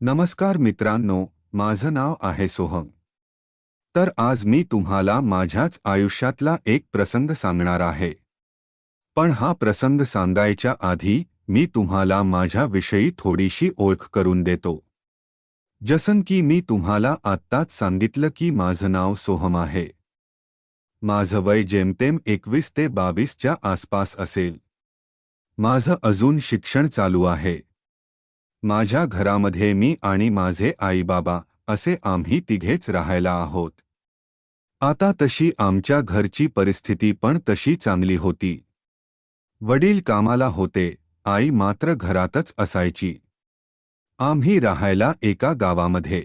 नमस्कार मित्रांनो माझं नाव आहे सोहम. तर आज मी तुम्हाला माझ्याच आयुष्यातला एक प्रसंग सांगणार आहे. पण हा प्रसंग सांगायच्या आधी मी तुम्हाला माझ्याविषयी थोडीशी ओळख करून देतो. जसन की मी तुम्हाला आत्ताच सांगितलं की माझं नाव सोहम आहे. माझं वय जेमतेम एकवीस ते बावीसच्या आसपास असेल. माझं अजून शिक्षण चालू आहे. माझ्या घरामध्ये मी आणि माझे आईबाबा असे आम्ही तिघेच राहायला आहोत. आता तशी आमच्या घरची परिस्थिती पण तशी चांगली होती. वडील कामाला होते आई मात्र घरातच असायची. आम्ही राहायला एका गावामध्ये.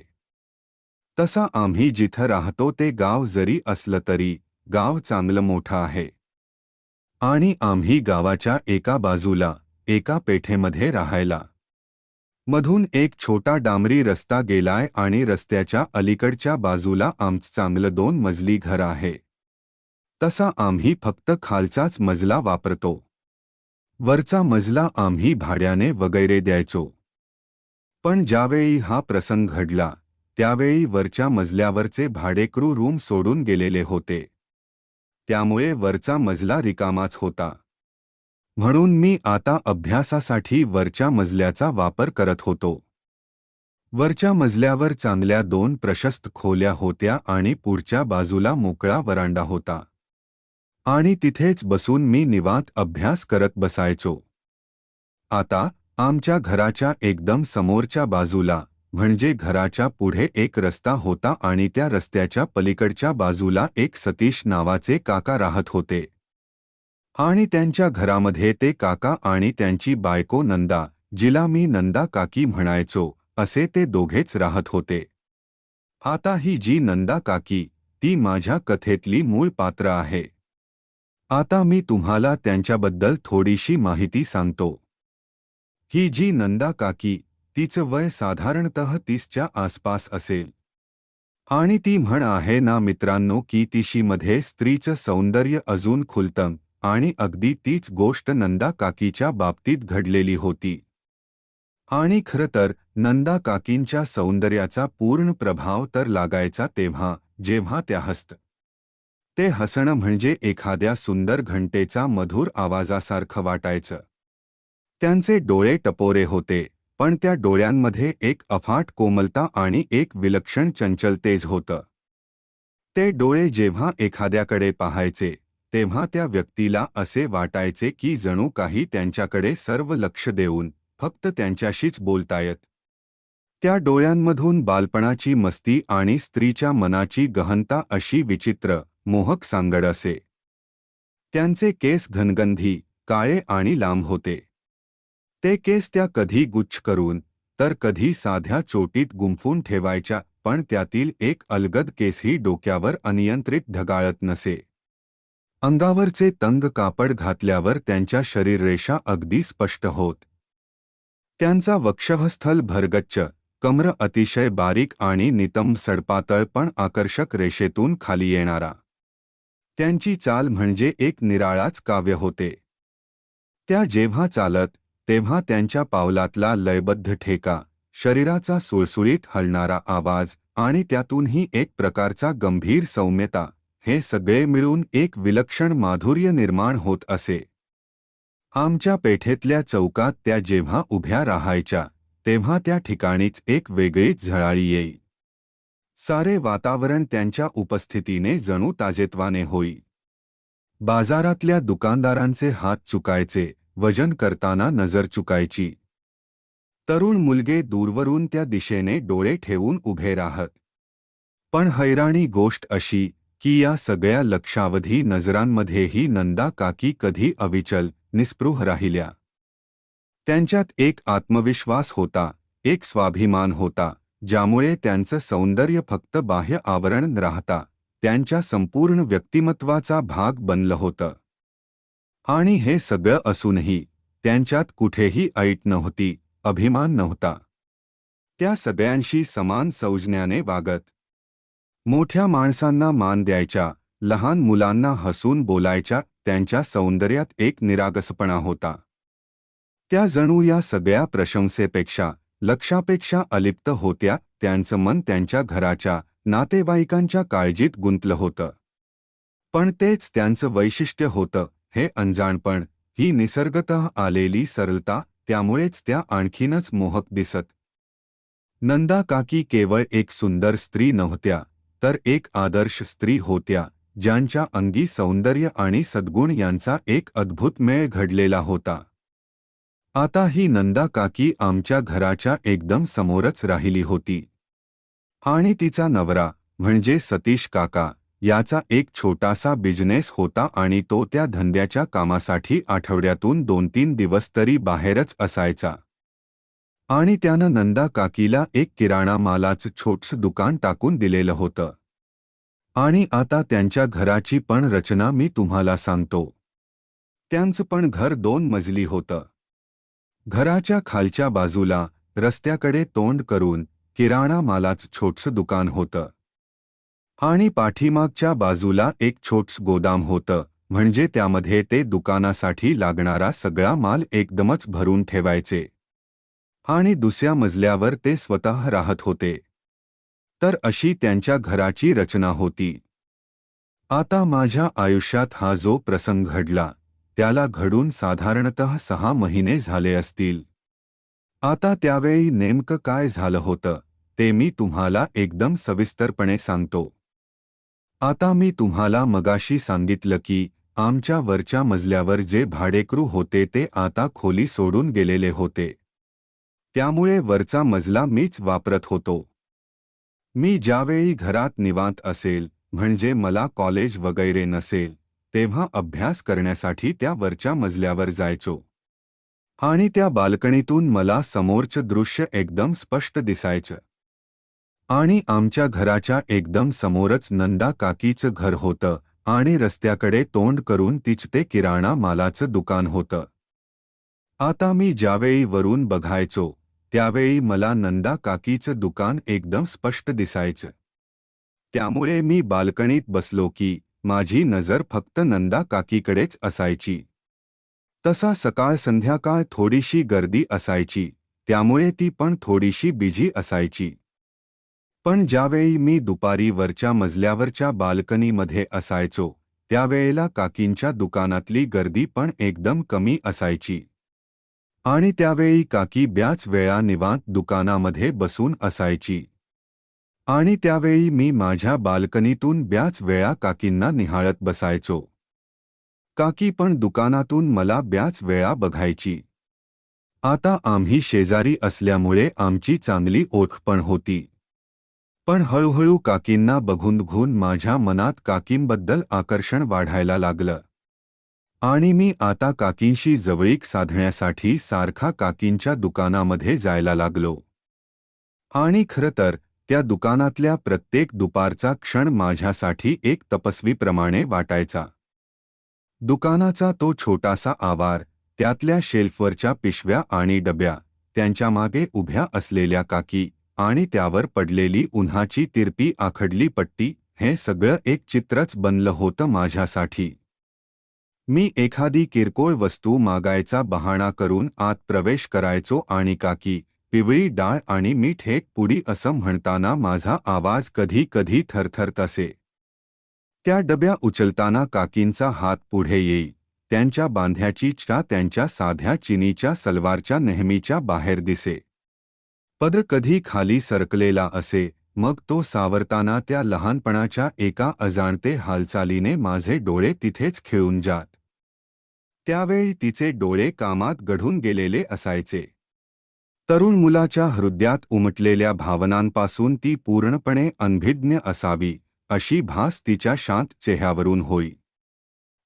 तसा आम्ही जिथं राहतो ते गाव जरी असलं तरी गाव चांगलं मोठं आहे. आणि आम्ही गावाच्या एका बाजूला एका पेठेमध्ये राहायला. मधून एक छोटा डांबरी रस्ता गेलाय आणि रस्त्याच्या अलीकडच्या बाजूला आमचं चांगलं दोन मजली घर आहे. तसा आम्ही फक्त खालचाच मजला वापरतो. वरचा मजला आम्ही भाड्याने वगैरे द्यायचो. पण ज्यावेळी हा प्रसंग घडला त्यावेळी वरच्या मजल्यावरचे भाडेकरू रूम सोडून गेलेले होते. त्यामुळे वरचा मजला रिकामाच होता. म्हणून मी आता अभ्यासासाठी वरच्या मजल्याचा वापर करत होतो. वरच्या मजल्यावर चांगल्या दोन प्रशस्त खोल्या होत्या आणि पुढच्या बाजूला मोकळा वरांडा होता. आणि तिथेच बसून मी निवांत अभ्यास करत बसायचो. आता आमच्या घराच्या एकदम समोरच्या बाजूला म्हणजे घराच्या पुढे एक रस्ता होता आणि त्या रस्त्याच्या पलीकडच्या बाजूला एक सतीश नावाचे काका राहत होते. आणि त्यांच्या घरामध्ये ते काका आणि त्यांची बायको नंदा जिला मी नंदा काकी म्हणायचो असे ते दोघेच राहत होते. आता ही जी नंदा काकी ती माझ्या कथेतली मूळ पात्र आहे. आता मी तुम्हाला त्यांच्याबद्दल थोडीशी माहिती सांगतो. ही जी नंदा काकी तिचं वय साधारणतः तीसच्या आसपास असेल. आणि ती म्हण आहे ना मित्रांनो की तिशीमध्ये स्त्रीचं सौंदर्य अजून खुलतं. आणि अगदी तीच गोष्ट नंदा काकीच्या बाबतीत घडलेली होती. आणि खरं तर नंदा काकींच्या सौंदर्याचा पूर्ण प्रभाव तर लागायचा तेव्हा जेव्हा त्या हसत ते हसणं म्हणजे एखाद्या सुंदर घंटेचा मधुर आवाजासारखं वाटायचं. त्यांचे डोळे टपोरे होते पण त्या डोळ्यांमध्ये एक अफाट कोमलता आणि एक विलक्षण चंचलतेज होतं. ते डोळे जेव्हा एखाद्याकडे पाहायचे तेव्हा त्या व्यक्तीला असे वाटायचे की जणू काही त्यांच्याकडे सर्व लक्ष देऊन फक्त त्यांच्याशीच बोलतायत. त्या डोळ्यांमधून बालपणाची मस्ती आणि स्त्रीच्या मनाची गहनता अशी विचित्र मोहक सांगड असे. त्यांचे केस घनगंधी काळे आणि लांब होते. ते केस त्या कधी गुच्छ करून तर कधी साध्या चोटीत गुंफून ठेवायच्या पण त्यातील एक अलगद केसही डोक्यावर अनियंत्रित ढगाळत नसे. अंगावरचे तंग कापड घातल्यावर त्यांच्या शरीररेषा अगदी स्पष्ट होत. त्यांचा वक्षस्थल भरगच्च कमर अतिशय बारीक आणि नितंब सडपातळ पण आकर्षक रेषेतून खाली येणारा. त्यांची चाल म्हणजे एक निराळाच काव्य होते. त्या जेव्हा चालत तेव्हा त्यांच्या पावलातला लयबद्ध ठेका शरीराचा सुळसुळीत हलणारा आवाज आणि त्यातूनही एक प्रकारचा गंभीर सौम्यता हे सगळे मिळून एक विलक्षण माधुर्य निर्माण होत असे. आमच्या पेठेतल्या चौकात त्या जेव्हा उभ्या राहायच्या तेव्हा त्या ठिकाणीच एक वेगळीच झळाळी येई. सारे वातावरण त्यांच्या उपस्थितीने जणू ताजेत्वाने होई. बाजारातल्या दुकानदारांचे हात चुकायचे वजन करताना नजर चुकायची. तरुण मुलगे दूरवरून त्या दिशेने डोळे ठेवून उभे राहत. पण हैराणी गोष्ट अशी की या सगळ्या लक्षावधी नजरांमध्येही नंदा काकी कधी अविचल निस्पृह राहिल्या. त्यांच्यात एक आत्मविश्वास होता एक स्वाभिमान होता ज्यामुळे त्यांचं सौंदर्य फक्त बाह्य आवरण राहता त्यांच्या संपूर्ण व्यक्तिमत्वाचा भाग बनलं होतं. आणि हे सगळं असूनही त्यांच्यात कुठेही ऐट नव्हती अभिमान नव्हता. त्या सगळ्यांशी समान सौजन्याने वागत मोठ्या माणसांना मान द्यायच्या लहान मुलांना हसून बोलायच्या त्यांच्या सौंदर्यात एक निरागसपणा होता. त्या जणू या सगळ्या प्रशंसेपेक्षा लक्षापेक्षा अलिप्त होत्या त्यांचं मन त्यांच्या घराच्या नातेवाईकांच्या काळजीत गुंतलं होतं. पण तेच त्यांचं वैशिष्ट्य होतं हे अंजाणपण ही निसर्गत आलेली सरलता त्यामुळेच त्या आणखीनच मोहक दिसत. नंदा काकी केवळ एक सुंदर स्त्री नव्हत्या. तर एक आदर्श स्त्री होत्या ज्यांच्या अंगी सौंदर्य आणि सद्गुण यांचा एक अद्भुत मेळ घडलेला होता. आता ही नंदा काकी आमच्या घराच्या एकदम समोरच राहिली होती. आणि तिचा नवरा म्हणजे सतीश काका याचा एक छोटासा बिझनेस होता आणि तो त्या धंद्याच्या कामासाठी आठवड्यातून दोन तीन दिवस तरी बाहेरच असायचा. आणि त्यानं नंदा काकीला एक किराणा मालाचं छोटस दुकान टाकून दिलेलं होतं. आणि आता त्यांच्या घराची पण रचना मी तुम्हाला सांगतो. त्यांचं पण घर दोन मजली होतं. घराच्या खालच्या बाजूला रस्त्याकडे तोंड करून किराणा मालाचं छोटसं दुकान होतं. आणि पाठीमागच्या बाजूला एक छोटस गोदाम होतं म्हणजे त्यामध्ये ते दुकानासाठी लागणारा सगळा माल एकदमच भरून ठेवायचे. आणि दुसऱ्या मजल्यावर ते स्वतः राहत होते. तर अशी त्यांच्या घराची रचना होती. आता माझ्या आयुष्यात हा जो प्रसंग घडला त्याला घडून साधारणतः सहा महिने झाले असतील. आता त्यावेळी नेमकं काय झालं होतं ते मी तुम्हाला एकदम सविस्तरपणे सांगतो. आता मी तुम्हाला मगाशी सांगितलं की आमच्या वरच्या मजल्यावर जे भाडेकरू होते ते आता खोली सोडून गेलेले होते. त्यामुळे वरचा मजला मीच वापरत होतो. मी ज्यावेळी घरात निवांत असेल म्हणजे मला कॉलेज वगैरे नसेल तेव्हा अभ्यास करण्यासाठी त्या वरच्या मजल्यावर जायचो. आणि त्या बाल्कनीतून मला समोरचं दृश्य एकदम स्पष्ट दिसायचं. आणि आमच्या घराच्या एकदम समोरच नंदा काकीचं घर होतं आणि रस्त्याकडे तोंड करून तिच ते किराणा मालाचं दुकान होतं. आता मी ज्यावेळी वरून बघायचो त्यावेळी मला नंदा काकीचं दुकान एकदम स्पष्ट दिसायचं. त्यामुळे मी बाल्कनीत बसलो की माझी नजर फक्त नंदा काकीकडेच असायची. तसा सकाळ संध्याकाळ थोडीशी गर्दी असायची त्यामुळे ती पण थोडीशी बिझी असायची. पण ज्यावेळी मी दुपारी वरच्या मजल्यावरच्या बाल्कनीमध्ये असायचो त्यावेळेला काकींच्या दुकानातली गर्दी पण एकदम कमी असायची. आणि त्यावेळी काकी ब्याच वेळा निवांत दुकानामध्ये बसून असायची. आणि त्यावेळी मी माझ्या बाल्कनीतून ब्याच वेळा काकींना निहाळत बसायचो. काकी पण दुकानातून मला ब्याच वेळा बघायची. आता आम्ही शेजारी असल्यामुळे आमची चांगली ओळख पण होती. पण हळूहळू काकींना बघून घून माझ्या मनात काकींबद्दल आकर्षण वाढायला लागलं. आणि मी आता काकींशी जवळीक साधण्यासाठी सारखा काकींच्या दुकानामध्ये जायला लागलो. आणि खरं तर त्या दुकानातल्या प्रत्येक दुपारचा क्षण माझ्यासाठी एक तपस्वीप्रमाणे वाटायचा. दुकानाचा तो छोटासा आवार त्यातल्या शेल्फवरच्या पिशव्या आणि डब्या त्यांच्यामागे उभ्या असलेल्या काकी आणि त्यावर पडलेली उन्हाची तिरपी आखडली पट्टी हे सगळं एक चित्रच बनलं होतं माझ्यासाठी. मी एखादी किरकोळ वस्तू मागायचा बहाणा करून आत प्रवेश करायचो आणि काकी पिवळी डाळ आणि मीठ हे पुडी असं म्हणताना माझा आवाज कधी कधी थरथरत असे. त्या डब्या उचलताना काकींचा हात पुढे येई त्यांच्या बांध्याची चा त्यांच्या साध्या चिनीच्या सलवारच्या नेहमीच्या बाहेर दिसे. पदर कधी खाली सरकलेला असे मग तो सावरताना त्या लहानपणाच्या एका अजाणते हालचालीने माझे डोळे तिथेच खिळून जात. त्यावेळी तिचे डोळे कामात गढून गेलेले असायचे. तरुण मुलाच्या हृदयात उमटलेल्या भावनांपासून ती पूर्णपणे अनभिज्ञ असावी अशी भास तिच्या शांत चेहऱ्यावरून होई.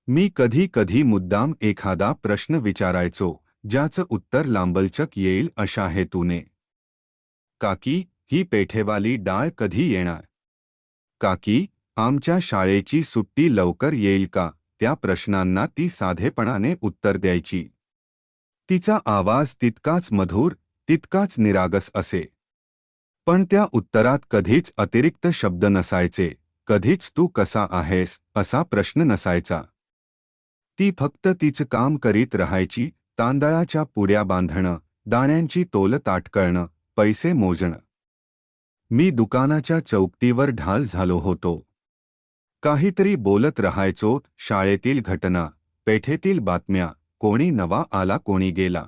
मी कधी कधी मुद्दाम एखादा प्रश्न विचारायचो ज्याचं उत्तर लांबलचक येईल अशा हेतूने. काकी ही पेठेवाली डाळ कधी येणार? काकी आमच्या शाळेची सुट्टी लवकर येईल का? त्या प्रश्नांना ती साधेपणाने उत्तर द्यायची. तिचा आवाज तितकाच मधुर तितकाच निरागस असे. पण त्या उत्तरात कधीच अतिरिक्त शब्द नसायचे. कधीच तू कसा आहेस? असा प्रश्न नसायचा. ती फक्त तिचं काम करीत राहायची तांदळाच्या पुड्या बांधणं दाण्यांची तोल ताटकळणं पैसे मोजणं. मी दुकानाच्या चौकटीवर ढाल झालो होतो. काहीतरी बोलत राहायचो शाळेतील घटना पेठेतील बातम्या कोणी नवा आला कोणी गेला.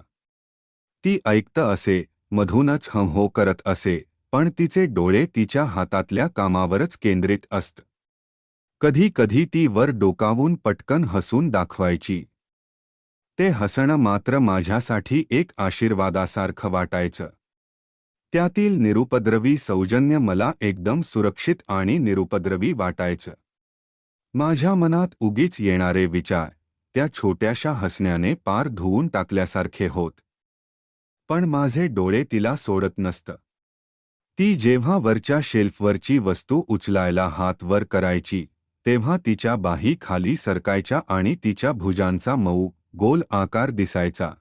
ती ऐकत असे मधूनच हं हो करत असे पण तिचे डोळे तिच्या हातातल्या कामावरच केंद्रित असत. कधी कधी ती वर डोकावून पटकन हसून दाखवायची. ते हसणं मात्र माझ्यासाठी एक आशीर्वादासारखं वाटायचं. त्यातील निरुपद्रवी सौजन्य मला एकदम सुरक्षित आणि निरुपद्रवी वाटायचं. माझ्या मनात उगीच येणारे विचार त्या छोट्याशा हसण्याने पार धुवून टाकल्यासारखे होत. पण माझे डोळे तिला सोडत नसत. ती जेव्हा वरच्या शेल्फवरची वस्तू उचलायला हात वर करायची तेव्हा तिच्या बाही खाली सरकायच्या आणि तिच्या भुजांचा मऊ गोल आकार दिसायचा.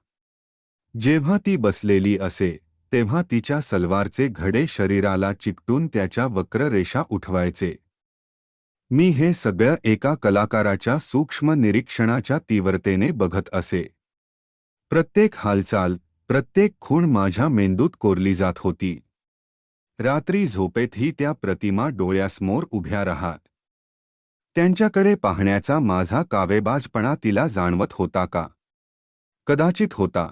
जेव्हा ती बसलेली असे तेव्हा तिच्या सलवारचे घडे शरीराला चिकटून त्याच्या वक्र रेषा उठवायचे. मी हे सगळं एका कलाकाराच्या सूक्ष्म निरीक्षणाच्या तीव्रतेने बघत असे. प्रत्येक हालचाल प्रत्येक खूण माझ्या मेंदूत कोरली जात होती. रात्री झोपेतही त्या प्रतिमा डोळ्यासमोर उभ्या राहात. त्यांच्याकडे पाहण्याचा माझा कावेबाजपणा तिला जाणवत होता का? कदाचित होता.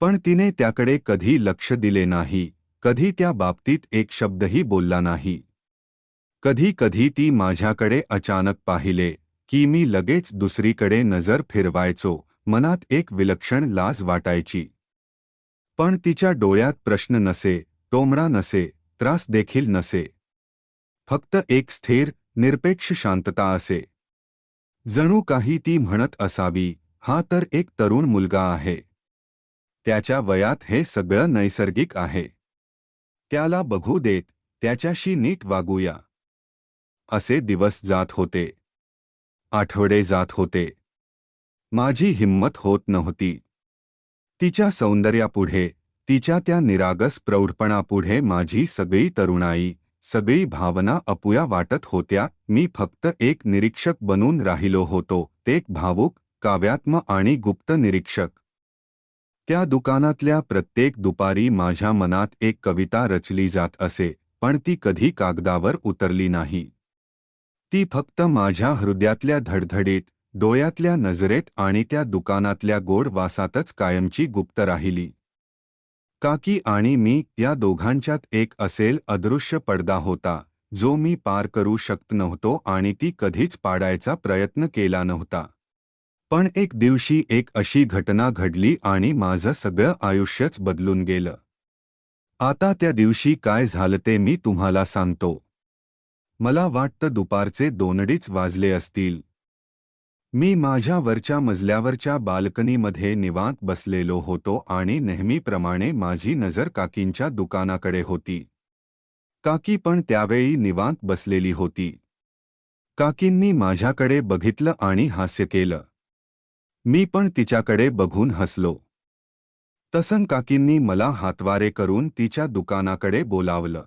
पण तिने त्याकडे कधी लक्ष दिले नाही कधी त्या बाबतीत एक शब्दही बोलला नाही. कधी कधी ती माझ्याकडे अचानक पाहिले की मी लगेच दुसरीकडे नजर फिरवायचो मनात एक विलक्षण लाज वाटायची. पण तिच्या डोळ्यात प्रश्न नसे टोमडा नसे त्रास देखील नसे. फक्त एक स्थिर निरपेक्ष शांतता असे. जणू काही ती म्हणत असावी हा तर एक तरुण मुलगा आहे. त्याच्या वयात हे सगळं नैसर्गिक आहे. त्याला बघू देत त्याच्याशी नीट वागूया. असे दिवस जात होते. आठवडे जात होते. माझी हिंमत होत नव्हती. तिच्या सौंदर्यापुढे तिच्या त्या निरागस प्रौढपणापुढे माझी सगळी तरुणाई सगळी भावना अपुया वाटत होत्या मी फक्त एक निरीक्षक बनून राहिलो होतो एक भावुक काव्यात्म आणि गुप्त निरीक्षक. त्या दुकानातल्या प्रत्येक दुपारी माझ्या मनात एक कविता रचली जात असे पण ती कधी कागदावर उतरली नाही. ती फक्त माझ्या हृदयातल्या धडधडीत डोळ्यातल्या नजरेत आणि त्या दुकानातल्या गोड वासातच कायमची गुप्त राहिली. काकी आणि मी या दोघांच्यात एक असेल अदृश्य पडदा होता जो मी पार करू शकत नव्हतो आणि ती कधीच पाडायचा प्रयत्न केला नव्हता. पण एक दिवशी एक अशी घटना घडली आणि माझं सगळं आयुष्यच बदलून गेलं. आता त्या दिवशी काय झालं ते मी तुम्हाला सांगतो. मला वाटतं दुपारचे दोनडीच वाजले असतील. मी माझ्या वरच्या मजल्यावरच्या बाल्कनीमध्ये निवांत बसलेलो होतो आणि नेहमीप्रमाणे माझी नजर काकींच्या दुकानाकडे होती. काकी पण त्यावेळी निवांत बसलेली होती. काकींनी माझ्याकडे बघितलं आणि हास्य केलं. मी पण तिच्याकडे बघून हसलो. तसन काकींनी मला हातवारे करून तिच्या दुकानाकडे बोलावलं.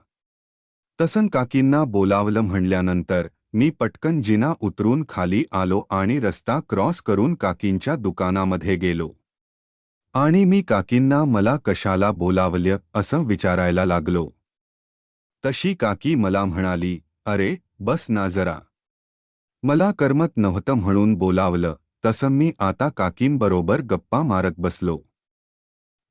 तसन काकींना बोलावलं म्हणल्यानंतर मी पटकन जिना उतरून खाली आलो आणि रस्ता क्रॉस करून काकींच्या दुकानामध्ये गेलो. आणि मी काकींना मला कशाला बोलावलं असं विचारायला लागलो. तशी काकी मला म्हणाली अरे बस ना जरा. मला करमत नव्हतं म्हणून बोलावलं. तसं मी आता काकींबरोबर गप्पा मारत बसलो.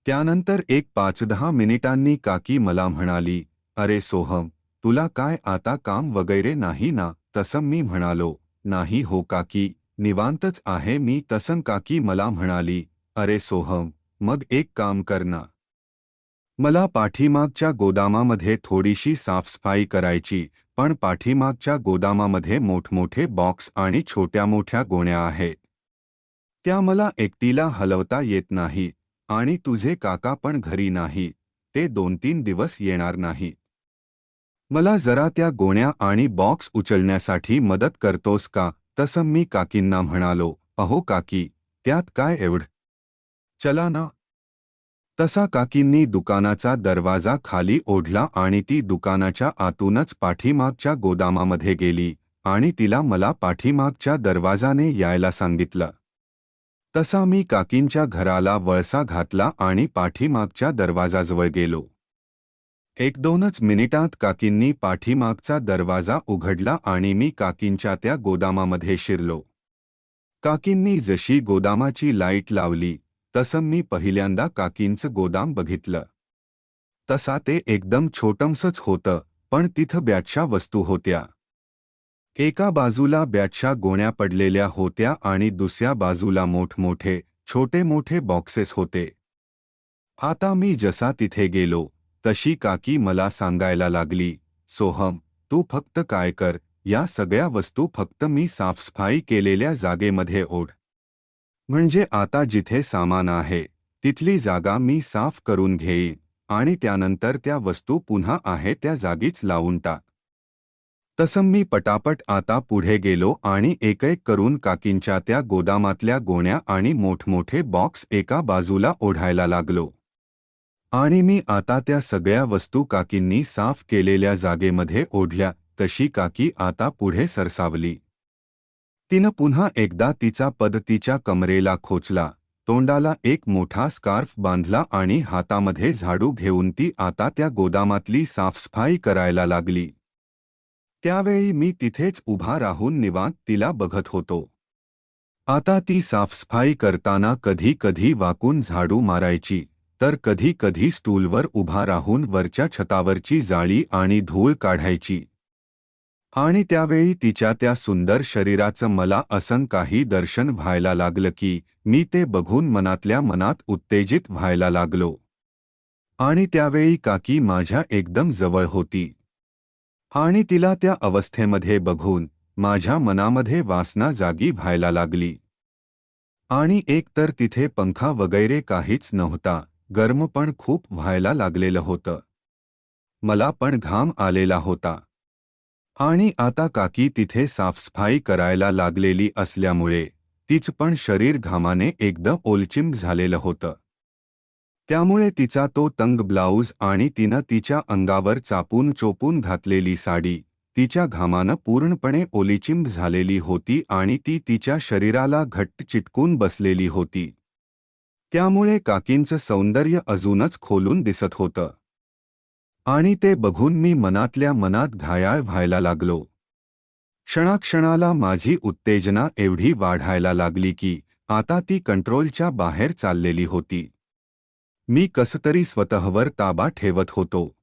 त्यानंतर एक पाच दहा मिनिटांनी काकी मला म्हणाली, अरे सोहम, तुला काय आता काम वगैरे नाही ना? तसं मी म्हणालो, नाही हो काकी, निवांतच आहे मी. तसं काकी मला म्हणाली, अरे सोहम, मग एक काम कर ना. मला पाठीमागच्या गोदामामध्ये थोडीशी साफसफाई करायची, पण पाठीमागच्या गोदामामध्ये मोठमोठे बॉक्स आणि छोट्या मोठ्या गोण्या आहेत. त्या मला एकटीला हलवता येत नाही आणि तुझे काका पण घरी नाही ते दोन तीन दिवस येणार नाही. मला जरा त्या गोण्या आणि बॉक्स उचलण्यासाठी मदत करतोस का? तसं मी काकींना म्हणालो अहो काकी त्यात काय एवढ? चला ना. तसा काकींनी दुकानाचा दरवाजा खाली ओढला आणि ती दुकानाच्या आतूनच पाठीमागच्या गोदामामध्ये गेली आणि तिला मला पाठीमागच्या दरवाजाने यायला सांगितलं. तसा मी काकींच्या घराला वळसा घातला आणि पाठीमागच्या दरवाजाजवळ गेलो. एक दोनच मिनिटात काकींनी पाठीमागचा दरवाजा उघडला आणि मी काकींच्या त्या गोदामामध्ये शिरलो. काकींनी जशी गोदामाची लाइट लावली तसं मी पहिल्यांदा काकींचं गोदाम बघितलं. तसा ते एकदम छोटंसच होतं पण तिथं बॅटशा वस्तू होत्या. एका बाजूला बॅचच्या गोण्या पडलेल्या होत्या आणि दुसऱ्या बाजूला मोठमोठे छोटे मोठे बॉक्सेस होते. आता मी जसा तिथे गेलो तशी काकी मला सांगायला लागली सोहम तू फक्त काय कर या सगळ्या वस्तू फक्त मी साफसफाई केलेल्या जागेमध्ये ओढ. म्हणजे आता जिथे सामान आहे तिथली जागा मी साफ करून घेईन आणि त्यानंतर त्या वस्तू पुन्हा आहे त्या जागीच लावून टाक. तसं मी पटापट आता पुढे गेलो आणि एक एक करून काकींच्या त्या गोदामातल्या गोण्या आणि मोठमोठे बॉक्स एका बाजूला ओढायला लागलो. आणि मी आता त्या सगळ्या वस्तू काकींनी साफ केलेल्या जागेमध्ये ओढल्या तशी काकी आता पुढे सरसावली. तिनं पुन्हा एकदा तिचा पद तिच्या कमरेला खोचला तोंडाला एक मोठा स्कार्फ बांधला आणि हातामध्ये झाडू घेऊन ती आता त्या गोदामातली साफसफाई करायला लागली. त्यावेळी मी तिथेच उभा राहून निवांत तिला बघत होतो. आता ती साफसफाई करताना कधी कधी वाकून झाडू मारायची तर कधी कधी स्टूलवर उभा राहून वरच्या छतावरची जाळी आणि धूळ काढायची. आणि त्यावेळी तिच्या त्या सुंदर शरीराचं मला असं काही दर्शन व्हायला लागलं की मी ते बघून मनातल्या मनात उत्तेजित व्हायला लागलो. आणि त्यावेळी काकी माझ्या एकदम जवळ होती. आणि तिला त्या अवस्थेमध्ये बघून माझ्या मनामध्ये वासना जागी व्हायला लागली. आणि एकतर तिथे पंखा वगैरे काहीच नव्हता गर्म पण खूप व्हायला लागलेलं होतं. मला पण घाम आलेला होता. आणि आता काकी तिथे साफसफाई करायला लागलेली असल्यामुळे तीच पण शरीर घामाने एकदम ओलचिंब झालेलं होतं. त्यामुळे तिचा तो तंग ब्लाऊज आणि तिनं तिच्या अंगावर चापून चोपून घातलेली साडी तिच्या घामानं पूर्णपणे ओलिचिंब झालेली होती आणि ती तिच्या शरीराला घट्ट चिटकून बसलेली होती. त्यामुळे काकींचं सौंदर्य अजूनच खोलून दिसत होतं. आणि ते बघून मी मनातल्या मनात घायाळ व्हायला लागलो. क्षणाक्षणाला माझी उत्तेजना एवढी वाढायला लागली की आता ती कंट्रोलच्या बाहेर चाललेली होती. मी कसतरी स्वतःवर ताबा ठेवत होतो.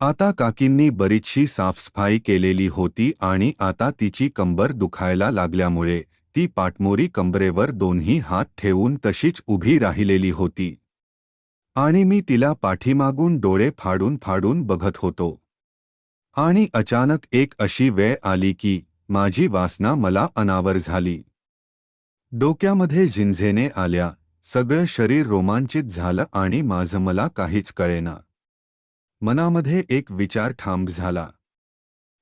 आता काकींनी बरीचशी साफसफाई केलेली होती आणि आता तिची कंबर दुखायला लागल्यामुळे ती पाटमोरी कंबरेवर दोन्ही हात ठेवून तशीच उभी राहिलेली होती. आणि मी तिला पाठीमागून डोळे फाडून फाडून बघत होतो. आणि अचानक एक अशी वेळ आली की माझी वासना मला अनावर झाली. डोक्यामध्ये झिंझेने आल्या. सगळं शरीर रोमांचित झालं आणि माझं मला काहीच कळेना. मनामध्ये एक विचार ठांब झाला.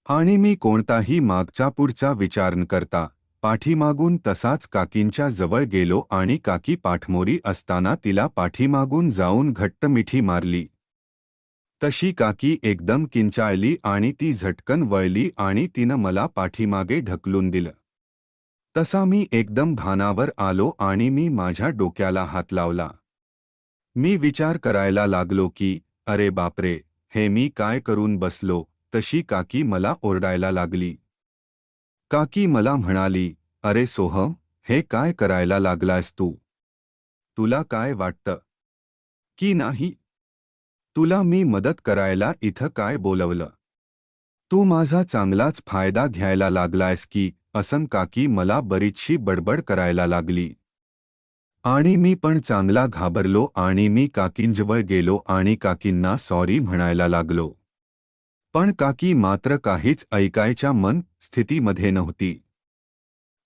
आणि मी कोणताही मागचा पुढचा विचार न करता पाठीमागून तसाच काकींच्या जवळ गेलो आणि काकी पाठमोरी असताना तिला पाठीमागून जाऊन घट्ट मिठी मारली. तशी काकी एकदम किंचाळली आणि ती झटकन वळली आणि तिनं मला पाठीमागे ढकलून दिलं. तसा मी एकदम भानावर आलो आणि मी माझ्या डोक्याला हात लावला. मी विचार करायला लागलो की अरे बापरे हे मी काय करून बसलो तशी काकी मला ओरडायला लागली. काकी मला म्हणाली अरे सोहम हे काय करायला लागलास तू? तुला काय वाटतं? की नाही? तुला मी मदत करायला इथं काय बोलवलं? तू माझा चांगलाच फायदा घ्यायला लागलायस की असं काकी मला बरीचशी बडबड करायला लागली. आणि मी पण चांगला घाबरलो आणि मी काकींजवळ गेलो आणि काकींना सॉरी म्हणायला लागलो. पण काकी मात्र काहीच ऐकायच्या मन स्थितीमध्ये नव्हती.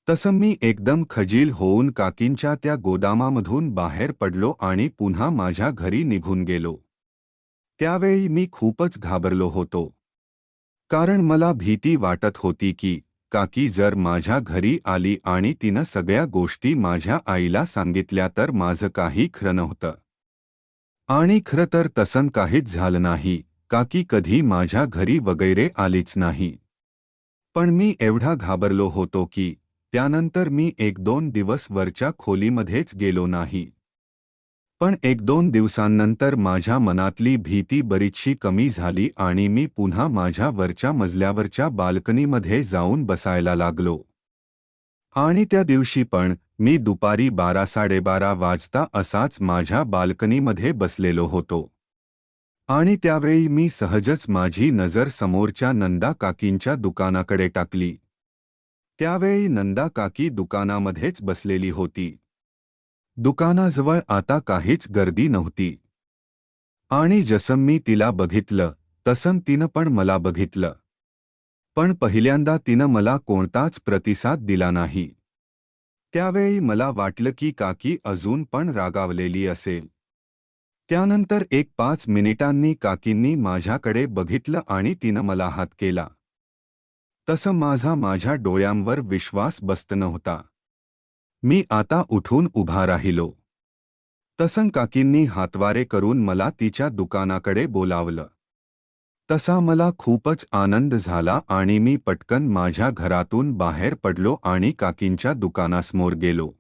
तसं मी एकदम खजील होऊन काकींच्या त्या गोदामामधून बाहेर पडलो आणि पुन्हा माझ्या घरी निघून गेलो. त्यावेळी मी खूपच घाबरलो होतो. कारण मला भीती वाटत होती की काकी जर माझ्या घरी आली आणि तिनं सगळ्या गोष्टी माझ्या आईला सांगितल्या तर माझं काही खरं नव्हतं. आणि खरं तर तसं काहीच झालं नाही. काकी कधी माझ्या घरी वगैरे आलीच नाही. पण मी एवढा घाबरलो होतो की त्यानंतर मी एक दोन दिवस वरच्या खोलीमध्येच गेलो नाही. पण एक दोन दिवसांनंतर माझ्या मनातली भीती बरीचशी कमी झाली आणि मी पुन्हा माझ्या वरच्या मजल्यावरच्या बाल्कनीमध्ये जाऊन बसायला लागलो. आणि त्या दिवशी पण मी दुपारी बारा साडेबारा वाजता असाच माझ्या बाल्कनीमध्ये बसलेलो होतो. आणि त्यावेळी मी सहजच माझी नजर समोरच्या नंदा काकींच्या दुकानाकडे टाकली. त्यावेळी नंदा काकी दुकानामध्येच बसलेली होती. दुकानाजवळ आता काहीच गर्दी नव्हती. आणि जसं मी तिला बघितलं तसं तिनं पण मला बघितलं. पण पहिल्यांदा तिनं मला कोणताच प्रतिसाद दिला नाही. त्यावेळी मला वाटलं की काकी अजून पण रागावलेली असेल. त्यानंतर एक पाच मिनिटांनी काकींनी माझ्याकडे बघितलं आणि तिनं मला हात केला. तसं माझा माझ्या डोळ्यांवर विश्वास बसत नव्हता. मी आता उठून उभा राहिलो. तसं काकींनी हातवारे करून मला तिच्या दुकानाकडे बोलावलं. तसा मला खूपच आनंद झाला आणि मी पटकन माझ्या घरातून बाहेर पडलो आणि काकींच्या दुकानासमोर गेलो.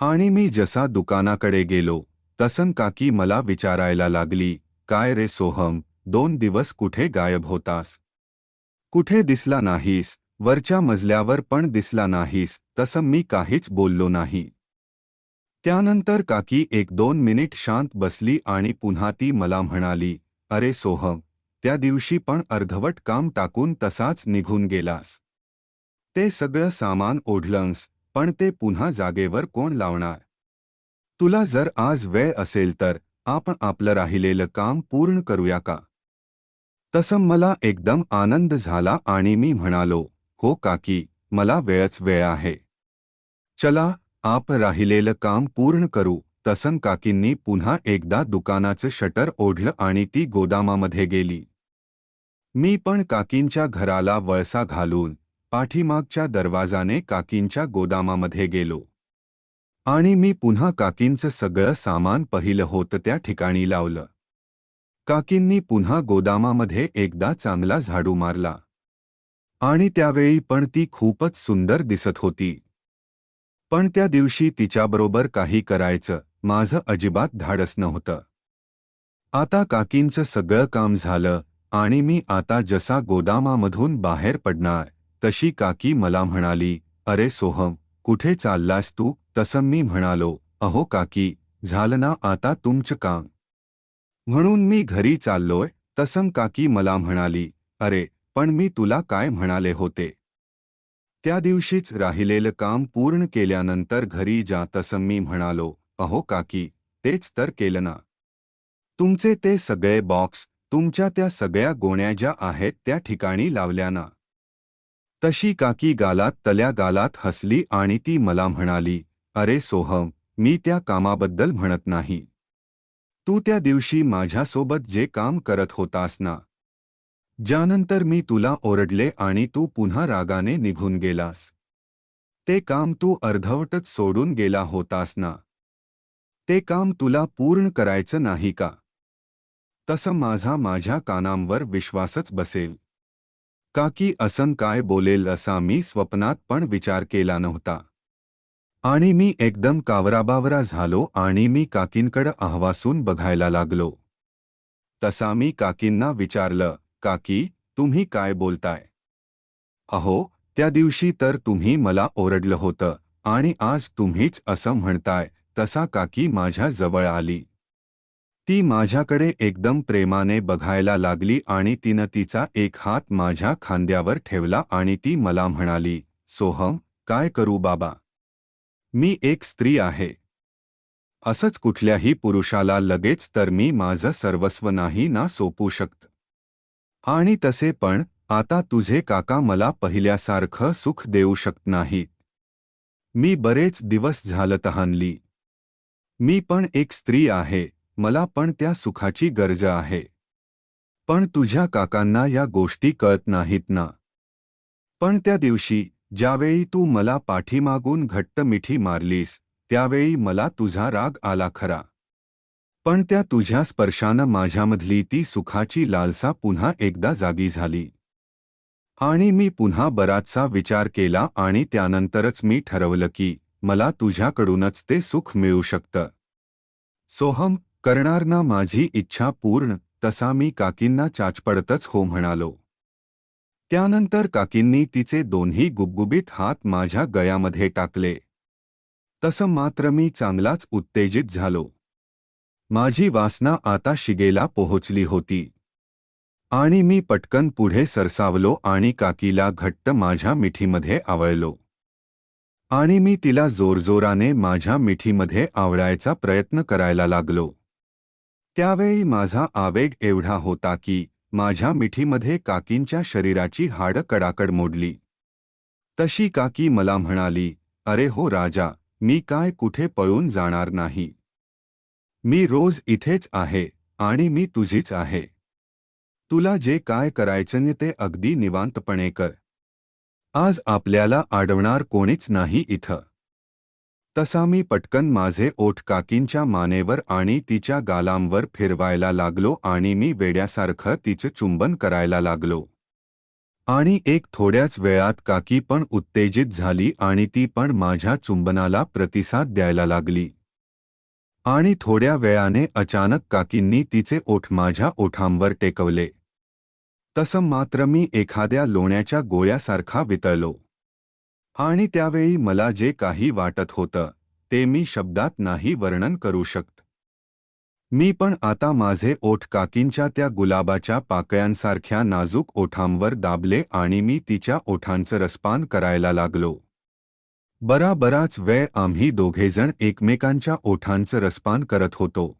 आणि मी जसा दुकानाकडे गेलो तसं काकी मला विचारायला लागली काय रे सोहम दोन दिवस कुठे गायब होतास? कुठे दिसला नाहीस? वरच्या मजल्यावर पण दिसला नाहीस तसं मी काहीच बोललो नाही. त्यानंतर काकी एक दोन मिनिट शांत बसली आणि पुन्हा ती मला म्हणाली अरे सोहम त्या दिवशी पण अर्धवट काम टाकून तसाच निघून गेलास. ते सगळं सामान ओढलंस पण ते पुन्हा जागेवर कोण लावणार? तुला जर आज वेळ असेल तर आपण आपलं राहिलेलं काम पूर्ण करूया का? तसं मला एकदम आनंद झाला आणि मी म्हणालो हो काकी मला वेळच वेळ आहे. चला आप राहिलेलं काम पूर्ण करू. तसं काकींनी पुन्हा एकदा दुकानाचं शटर ओढलं आणि ती गोदामामध्ये गेली. मी पण काकींच्या घराला वळसा घालून पाठीमागच्या दरवाजाने काकींच्या गोदामामध्ये गेलो. आणि मी पुन्हा काकींचं सगळं सामान पहिलं होतं त्या ठिकाणी लावलं. काकींनी पुन्हा गोदामामध्ये एकदा चांगला झाडू मारला. आणि त्यावेळी पण ती खूपच सुंदर दिसत होती. पण त्या दिवशी तिच्याबरोबर काही करायचं माझं अजिबात धाडस नव्हतं. आता काकींचं सगळं काम झालं आणि मी आता जसा गोदामामधून बाहेर पडणार तशी काकी मला म्हणाली अरे सोहम कुठे चाललास तू? तसं मी म्हणालो अहो काकी झालं ना आता तुमचं काम. म्हणून मी घरी चाललोय तसं काकी मला म्हणाली अरे पण मी तुला काय म्हणाले होते? त्या दिवशीच राहिलेलं काम पूर्ण केल्यानंतर घरी जा तसं मी म्हणालो, अहो काकी, तेच तर केलं ना. तुमचे ते सगळे बॉक्स तुमच्या त्या सगळ्या गोण्या ज्या आहेत त्या ठिकाणी लावल्या ना. तशी काकी गालात तल्या गालात हसली आणि ती मला म्हणाली, अरे सोहम, मी त्या कामाबद्दल म्हणत नाही. तू त्या दिवशी माझ्यासोबत जे काम करत होतास ना ज्यानंतर मी तुला ओरडले आणि तू पुन्हा रागाने निघून गेलास. ते काम तू अर्धवटच सोडून गेला होतास ना? ते काम तुला पूर्ण करायचं नाही का? तसं माझा माझ्या कानांवर विश्वासच बसेल. काकी असं काय बोलेल असा मी स्वप्नात पण विचार केला नव्हता. आणि मी एकदम कावराबावरा झालो आणि मी काकींकडं आहवासून बघायला लागलो. तसा मी काकींना विचारलं काकी तुम्ही काय बोलताय? अहो त्या दिवशी तर तुम्ही मला ओरडलं होतं आणि आज तुम्हीच असं म्हणताय तसा काकी माझ्या जवळ आली. ती माझ्याकडे एकदम प्रेमाने बघायला लागली आणि तिनं तिचा एक हात माझ्या खांद्यावर ठेवला आणि ती मला म्हणाली सोहम काय करू बाबा? मी एक स्त्री आहे. असंच कुठल्याही पुरुषाला लगेच तर मी माझं सर्वस्व नाही ना सोपू शकत. आणि तसे पण आता तुझे काका मला पहिल्यासारखं सुख देऊ शकत नाहीत. मी बरेच दिवस झालं तहानली मी पण एक स्त्री आहे मला पण त्या सुखाची गरज आहे. पण तुझ्या काकांना या गोष्टी कळत नाहीत ना. पण त्या दिवशी ज्यावेळी तू मला पाठीमागून घट्ट मिठी मारलीस त्यावेळी मला तुझा राग आला खरा. पण त्या तुझ्या स्पर्शानं माझ्यामधली ती सुखाची लालसा पुन्हा एकदा जागी झाली. आणि मी पुन्हा बराचसा विचार केला आणि त्यानंतरच मी ठरवलं की मला तुझ्याकडूनच ते सुख मिळू शकतं. सोहम करणार ना माझी इच्छा पूर्ण तसा मी काकींना चाचपडतच हो म्हणालो. त्यानंतर काकींनी तिचे दोन्ही गुबगुबीत हात माझ्या गयामध्ये टाकले. तसं मात्र मी चांगलाच उत्तेजित झालो. माझी वासना आता शिगेला पोहोचली होती. आणि मी पटकन पुढे सरसावलो आणि काकीला घट्ट माझ्या मिठीमध्ये आवळलो. आणि मी तिला जोरजोराने माझ्या मिठीमध्ये आवळायचा प्रयत्न करायला लागलो. त्यावेळी माझा आवेग एवढा होता की माझ्या मिठीमध्ये काकींच्या शरीराची हाडं कडाकड मोडली. तशी काकी मला म्हणाली अरे हो राजा मी काय कुठे पळून जाणार नाही. मी रोज इथेच आहे आणि मी तुझीच आहे. तुला जे काय करायचं ते अगदी निवांतपणे कर. आज आपल्याला आडवणार कोणीच नाही इथं. तसा मी पटकन माझे ओठ काकींच्या मानेवर आणि तिच्या गालांवर फिरवायला लागलो आणि मी वेड्यासारखं तिचं चुंबन करायला लागलो. आणि एक थोड्याच वेळात काकी पण उत्तेजित झाली आणि ती पण माझ्या चुंबनाला प्रतिसाद द्यायला लागली. आणि थोड्या वेळाने अचानक काकींनी तिचे ओठ माझ्या ओठांवर टेकवले. तसं मात्र मी एखाद्या लोण्याच्या गोळ्यासारखा वितळलो. आणि त्यावेळी मला जे काही वाटत होतं ते मी शब्दात नाही वर्णन करू शकत. मी पण आता माझे ओठ काकींच्या त्या गुलाबाच्या पाकळ्यांसारख्या नाजूक ओठांवर दाबले आणि मी तिच्या ओठांचं रसपान करायला लागलो. बरा बराच वेळ आम्ही दोघेजण एकमेकांच्या ओठांचं रसपान करत होतो.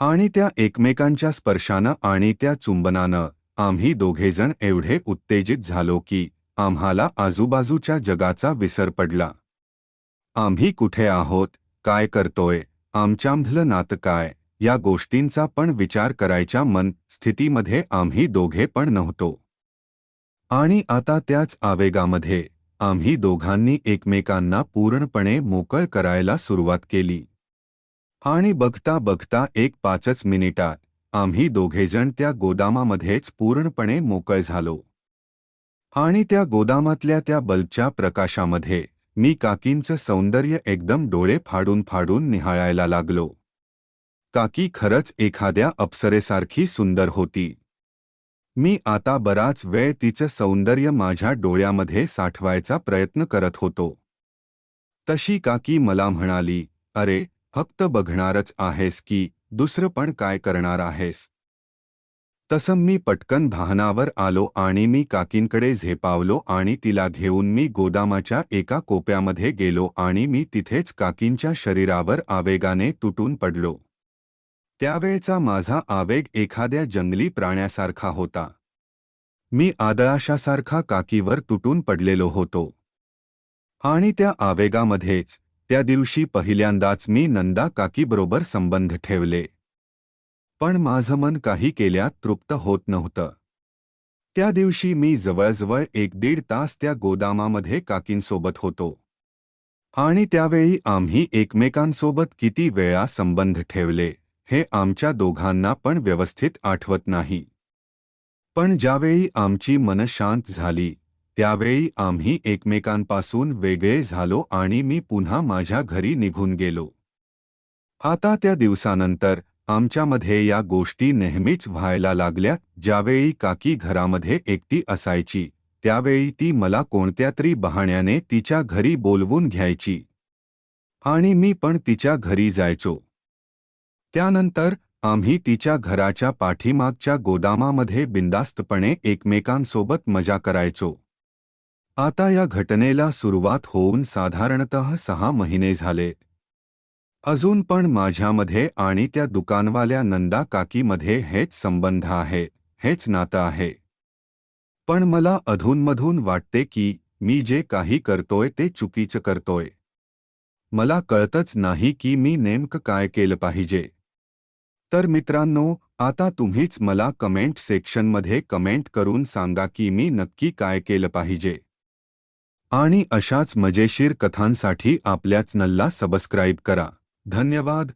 आणि त्या एकमेकांच्या स्पर्शानं आणि त्या चुंबनानं आम्ही दोघेजण एवढे उत्तेजित झालो की आम्हाला आजूबाजूच्या जगाचा विसर पडला. आम्ही कुठे आहोत? काय करतोय? आमच्यामधलं नातं काय? या गोष्टींचा पण विचार करायच्या मन स्थितीमध्ये आम्ही दोघे पण नव्हतो. आणि आता त्याच आवेगामध्ये आम्ही दोघांनी एकमेकांना पूर्णपणे मोकळ करायला सुरुवात केली. आणि बघता बघता एक पाचच मिनिटात आम्ही दोघेजण त्या गोदामामध्येच पूर्णपणे मोकळ झालो. आणि त्या गोदामातल्या त्या बल्बच्या प्रकाशामध्ये मी काकींचं सौंदर्य एकदम डोळे फाडून फाडून निहाळायला लागलो. काकी खरंच एखाद्या अप्सरेसारखी सुंदर होती. मी आता बराच वेळ तिचं सौंदर्य माझ्या डोळ्यामध्ये साठवायचा प्रयत्न करत होतो. तशी काकी मला म्हणाली अरे फक्त बघणारच आहेस की दुसरं पण काय करणार आहेस? तसं मी पटकन भाहनावर आलो आणि मी काकींकडे झेपावलो आणि तिला घेऊन मी गोदामाच्या एका कोप्यामध्ये गेलो आणि मी तिथेच काकींच्या शरीरावर आवेगाने तुटून पडलो. त्यावेळचा माझा आवेग एखाद्या जंगली प्राण्यासारखा होता. मी आदळाशासारखा काकीवर तुटून पडलेलो होतो. आणि त्या आवेगामध्येच त्या दिवशी पहिल्यांदाच मी नंदा काकीबरोबर संबंध ठेवले. पण माझं मन काही केल्यात तृप्त होत नव्हतं. त्या दिवशी मी जवळजवळ एक दीड तास त्या गोदामामध्ये काकींसोबत होतो. आणि त्यावेळी आम्ही एकमेकांसोबत किती वेळा संबंध ठेवले. हे आमच्या दोघांना पण व्यवस्थित आठवत नाही. पण ज्यावेळी आमची मन शांत झाली त्यावेळी आम्ही एकमेकांपासून वेगळे झालो आणि मी पुन्हा माझ्या घरी निघून गेलो. आता त्या दिवसानंतर आमच्यामध्ये या गोष्टी नेहमीच व्हायला लागल्या ज्यावेळी काकी घरामध्ये एकटी असायची त्यावेळी ती मला कोणत्या तरी बहाण्याने तिच्या घरी बोलवून घ्यायची. आणि मी पण तिच्या घरी जायचो. त्यानंतर आम्ही तिच्या घराच्या पाठीमागच्या गोदामामध्ये बिंदास्तपणे एकमेकांसोबत मजा करायचो. आता या घटनेला सुरुवात होऊन साधारणत सहा महिने झाले. अजून पण माझ्यामध्ये आणि त्या दुकानवाल्या नंदा काकीमध्ये हेच संबंध आहे हेच नातं आहे. पण मला अधूनमधून वाटते की मी जे काही करतोय ते चुकीचं करतोय. मला कळतच नाही की मी नेमकं काय केलं पाहिजे. तर मित्रांनो आता तुम्हीच मला कमेंट सेक्शनमध्ये कमेंट करून सांगा की मी नक्की काय केलं पाहिजे. आणि अशाच मजेशीर कथांसाठी आपल्या चॅनलला सबस्क्राईब करा. धन्यवाद.